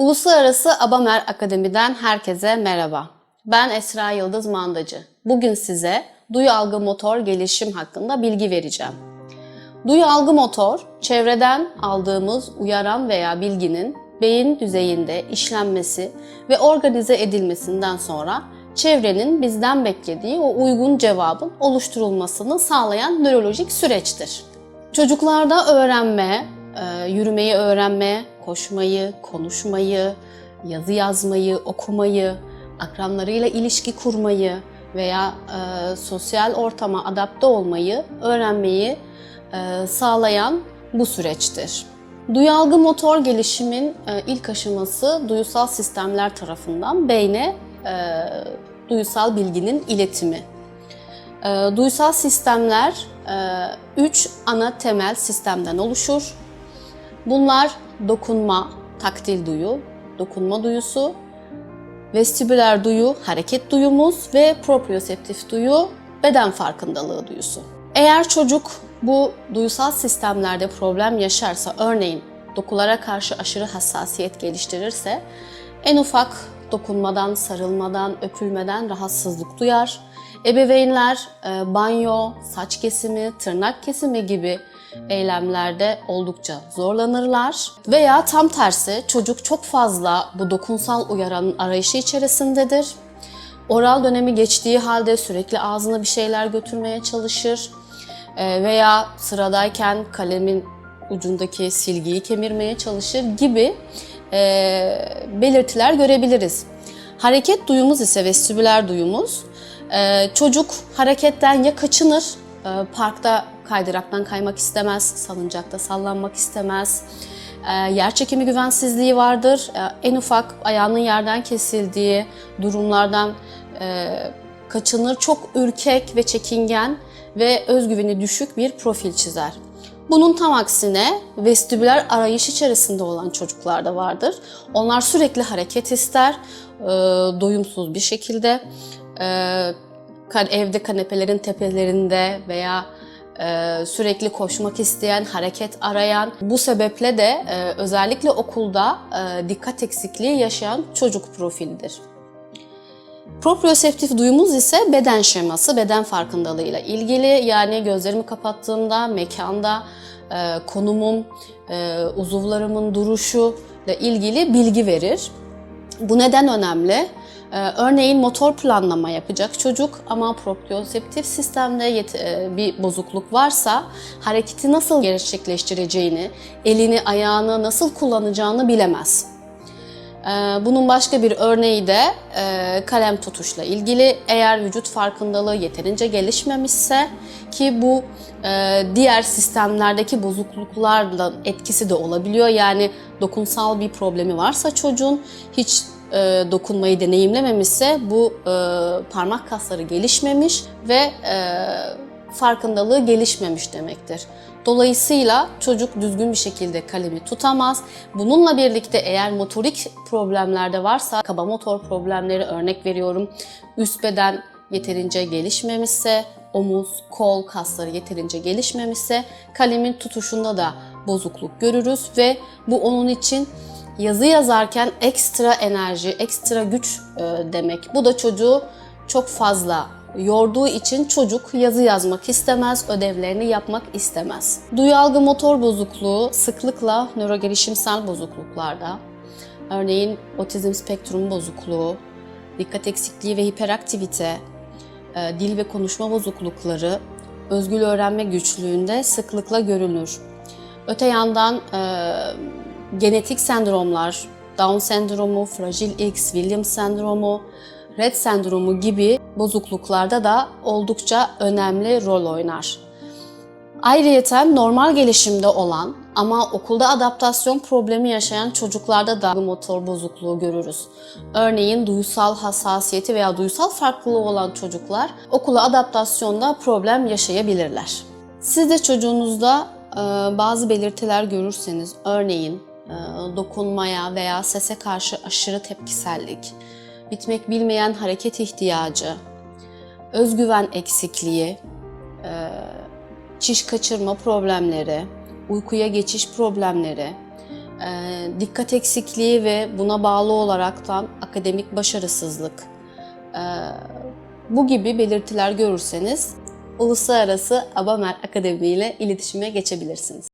Uluslararası Abamer Akademi'den herkese merhaba. Ben Esra Yıldız Mandacı. Bugün size duyu algı motor gelişim hakkında bilgi vereceğim. Duyu algı motor, çevreden aldığımız uyaran veya bilginin beyin düzeyinde işlenmesi ve organize edilmesinden sonra çevrenin bizden beklediği o uygun cevabın oluşturulmasını sağlayan nörolojik süreçtir. Çocuklarda öğrenme, e, yürümeyi öğrenme, koşmayı, konuşmayı, yazı yazmayı, okumayı, akranlarıyla ilişki kurmayı veya e, sosyal ortama adapte olmayı öğrenmeyi e, sağlayan bu süreçtir. Duyalgı motor gelişimin e, ilk aşaması duyusal sistemler tarafından beyne e, duyusal bilginin iletimi. E, duysal sistemler e, üç ana temel sistemden oluşur. Bunlar dokunma, taktil duyu, dokunma duyusu, vestibüler duyu, hareket duyumuz ve proprioseptif duyu, beden farkındalığı duyusu. Eğer çocuk bu duyusal sistemlerde problem yaşarsa, örneğin dokulara karşı aşırı hassasiyet geliştirirse, en ufak dokunmadan, sarılmadan, öpülmeden rahatsızlık duyar. Ebeveynler e, banyo, saç kesimi, tırnak kesimi gibi eylemlerde oldukça zorlanırlar. Veya tam tersi çocuk çok fazla bu dokunsal uyaranın arayışı içerisindedir. Oral dönemi geçtiği halde sürekli ağzına bir şeyler götürmeye çalışır. E, veya sıradayken kalemin ucundaki silgiyi kemirmeye çalışır gibi e, belirtiler görebiliriz. Hareket duyumuz ise vestibüler duyumuz. E, çocuk hareketten ya kaçınır, parkta kaydıraktan kaymak istemez, salıncakta sallanmak istemez. E, yer çekimi güvensizliği vardır. E, en ufak ayağının yerden kesildiği durumlardan e, kaçınır. Çok ürkek ve çekingen ve özgüveni düşük bir profil çizer. Bunun tam aksine vestibüler arayış içerisinde olan çocuklar da vardır. Onlar sürekli hareket ister, e, doyumsuz bir şekilde. E, evde kanepelerin tepelerinde veya e, sürekli koşmak isteyen, hareket arayan, bu sebeple de e, özellikle okulda e, dikkat eksikliği yaşayan çocuk profilidir. Proprioseptif duyumuz ise beden şeması, beden farkındalığıyla ilgili. Yani gözlerimi kapattığımda mekanda konumum, uzuvlarımın duruşu ile ilgili bilgi verir. Bu neden önemli? Ee, örneğin motor planlama yapacak çocuk ama proprioseptif sistemde e, bir bozukluk varsa hareketi nasıl gerçekleştireceğini, elini, ayağını nasıl kullanacağını bilemez. Ee, bunun başka bir örneği de e, kalem tutuşla ilgili. Eğer vücut farkındalığı yeterince gelişmemişse ki bu e, diğer sistemlerdeki bozukluklarla etkisi de olabiliyor. Yani dokunsal bir problemi varsa çocuğun hiç e, dokunmayı deneyimlememişse bu parmak kasları gelişmemiş ve e, farkındalığı gelişmemiş demektir. Dolayısıyla çocuk düzgün bir şekilde kalemi tutamaz. Bununla birlikte eğer motorik problemlerde varsa, kaba motor problemleri örnek veriyorum, üst beden yeterince gelişmemişse, omuz, kol kasları yeterince gelişmemişse kalemin tutuşunda da bozukluk görürüz ve bu onun için yazı yazarken ekstra enerji, ekstra güç e, demek. Bu da çocuğu çok fazla yorduğu için çocuk yazı yazmak istemez, ödevlerini yapmak istemez. Duyu algı motor bozukluğu sıklıkla nörogelişimsel bozukluklarda, örneğin otizm spektrum bozukluğu, dikkat eksikliği ve hiperaktivite, e, dil ve konuşma bozuklukları, özgül öğrenme güçlüğünde sıklıkla görülür. Öte yandan e, genetik sendromlar, Down sendromu, Fragile X, Williams sendromu, Rett sendromu gibi bozukluklarda da oldukça önemli rol oynar. Ayrıyeten normal gelişimde olan ama okulda adaptasyon problemi yaşayan çocuklarda da motor bozukluğu görürüz. Örneğin duysal hassasiyeti veya duysal farklılığı olan çocuklar okula adaptasyonda problem yaşayabilirler. Siz de çocuğunuzda bazı belirtiler görürseniz, örneğin e, dokunmaya veya sese karşı aşırı tepkisellik, bitmek bilmeyen hareket ihtiyacı, özgüven eksikliği, e, çiş kaçırma problemleri, uykuya geçiş problemleri, e, dikkat eksikliği ve buna bağlı olaraktan akademik başarısızlık, e, bu gibi belirtiler görürseniz Uluslararası Abamer Akademi ile iletişime geçebilirsiniz.